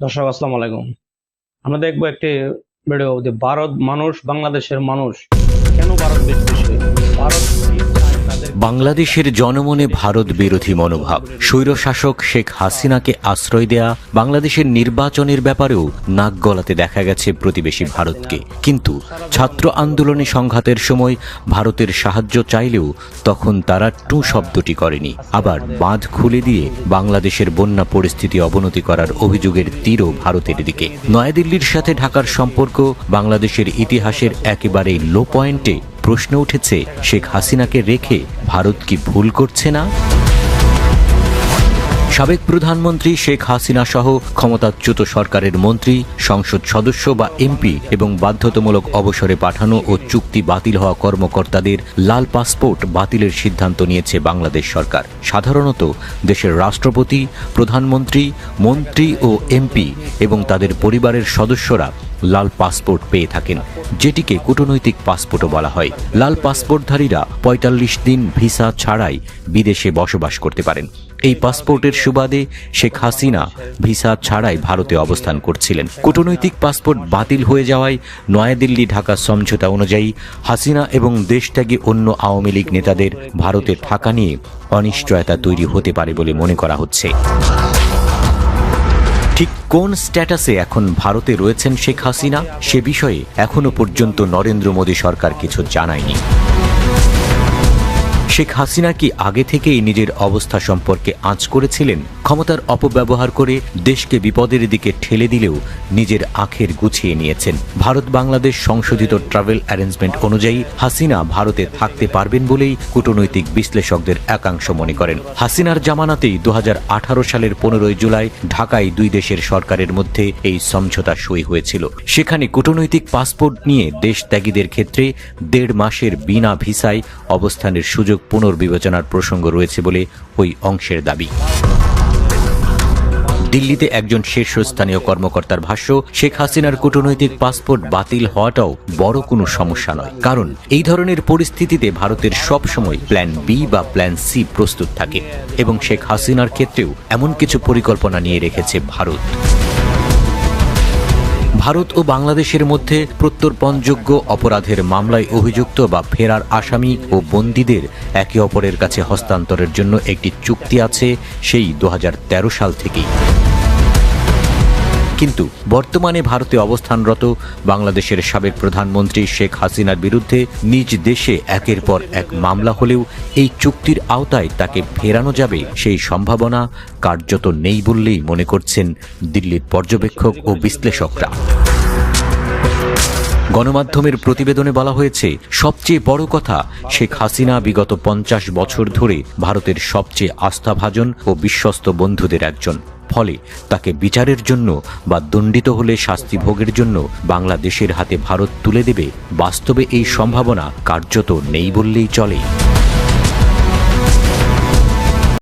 দর্শক, আসসালাম আলাইকুম। আমরা দেখব একটি ভিডিও যে ভারত মানুষ, বাংলাদেশের মানুষ। কেন ভারত বিদ্বেষী ভারত বাংলাদেশের জনমনে ভারত বিরোধী মনোভাব। স্বৈরশাসক শেখ হাসিনাকে আশ্রয় দেয়া বাংলাদেশের নির্বাচনের ব্যাপারেও নাক গলাতে দেখা গেছে প্রতিবেশী ভারতকে। কিন্তু ছাত্র আন্দোলনে সংঘাতের সময় ভারতের সাহায্য চাইলেও তখন তারা টু শব্দটি করেনি। আবার বাঁধ খুলে দিয়ে বাংলাদেশের বন্যা পরিস্থিতি অবনতি করার অভিযোগের তীরও ভারতের দিকে। নয়াদিল্লির সাথে ঢাকার সম্পর্ক বাংলাদেশের ইতিহাসের একেবারেই লো পয়েন্টে প্রশ্ন উঠেছে, শেখ হাসিনাকে রেখে ভারত কি ভুল করছে না? সাবেক প্রধানমন্ত্রী শেখ হাসিনা সহ ক্ষমতাচ্যুত সরকারের মন্ত্রী, সংসদ সদস্য বা এমপি এবং বাধ্যতামূলক অবসরে পাঠানো ও চুক্তি বাতিল হওয়া কর্মকর্তাদের লাল পাসপোর্ট বাতিলের সিদ্ধান্ত নিয়েছে বাংলাদেশ সরকার। সাধারণত দেশের রাষ্ট্রপতি, প্রধানমন্ত্রী, মন্ত্রী ও এমপি এবং তাদের পরিবারের সদস্যরা লাল পাসপোর্ট পেয়ে থাকেন, যেটিকে কূটনৈতিক পাসপোর্টও বলা হয়। লাল পাসপোর্টধারীরা পঁয়তাল্লিশ দিন ভিসা ছাড়াই বিদেশে বসবাস করতে পারেন। এই পাসপোর্টের সুবাদে শেখ হাসিনা ভিসা ছাড়াই ভারতে অবস্থান করছিলেন। কূটনৈতিক পাসপোর্ট বাতিল হয়ে যাওয়ায় নয়াদিল্লি ঢাকা সমঝোতা অনুযায়ী হাসিনা এবং দেশত্যাগী অন্য আওয়ামী লীগ নেতাদের ভারতে থাকা নিয়ে অনিশ্চয়তা তৈরি হতে পারে বলে মনে করা হচ্ছে। কোন স্ট্যাটাসে এখন ভারতে রয়েছেন শেখ হাসিনা? সে বিষয়ে এখনও পর্যন্ত নরেন্দ্র মোদী সরকার কিছু জানায়নি। শেখ হাসিনা কি আগে থেকেই নিজের অবস্থা সম্পর্কে আঁচ করেছিলেন? ক্ষমতার অপব্যবহার করে দেশকে বিপদের দিকে ঠেলে দিলেও নিজের আখের গুছিয়ে নিয়েছেন। ভারত বাংলাদেশ সংশোধিত ট্রাভেল অ্যারেঞ্জমেন্ট অনুযায়ী হাসিনা ভারতে থাকতে পারবেন বলেই কূটনৈতিক বিশ্লেষকদের একাংশ মনে করেন। হাসিনার জামানাতেই দু হাজার আঠারো সালের পনেরোই জুলাই ঢাকায় দুই দেশের সরকারের মধ্যে এই সমঝোতা সই হয়েছিল। সেখানে কূটনৈতিক পাসপোর্ট নিয়ে দেশ ত্যাগীদের ক্ষেত্রে দেড় মাসের বিনা ভিসায় অবস্থানের সুযোগ পুনর্বিবেচনার প্রসঙ্গ রয়েছে বলে ওই অংশের দাবি। দিল্লিতে একজন শীর্ষস্থানীয় কর্মকর্তার ভাষ্য, শেখ হাসিনার কূটনৈতিক পাসপোর্ট বাতিল হওয়াটাও বড় কোনো সমস্যা নয়। কারণ এই ধরনের পরিস্থিতিতে ভারতের সব সময় প্ল্যান বি বা প্ল্যান সি প্রস্তুত থাকে এবং শেখ হাসিনার ক্ষেত্রেও এমন কিছু পরিকল্পনা নিয়ে রেখেছে ভারত। ভারত ও বাংলাদেশের মধ্যে প্রত্যর্পণযোগ্য অপরাধের মামলায় অভিযুক্ত বা ফেরার আসামি ও বন্দীদের একে অপরের কাছে হস্তান্তরের জন্য একটি চুক্তি আছে, সেই দু হাজার তেরো সাল থেকেই। কিন্তু বর্তমানে ভারতে অবস্থানরত বাংলাদেশের সাবেক প্রধানমন্ত্রী শেখ হাসিনার বিরুদ্ধে নিজ দেশে একের পর এক মামলা হলেও এই চুক্তির আওতায় তাকে ফেরানো যাবে সেই সম্ভাবনা কার্যত নেই বললেই মনে করছেন দিল্লির পর্যবেক্ষক ও বিশ্লেষকরা। গণমাধ্যমের প্রতিবেদনে বলা হয়েছে, সবচেয়ে বড় কথা, শেখ হাসিনা বিগত পঞ্চাশ বছর ধরে ভারতের সবচেয়ে আস্থাভাজন ও বিশ্বস্ত বন্ধুদের একজন। ফলে তাকে বিচারের জন্য বা দণ্ডিত হলে শাস্তি ভোগের জন্য বাংলাদেশের হাতে ভারত তুলে দেবে। বাস্তবে এই সম্ভাবনা কার্যত নেই বললেই চলে।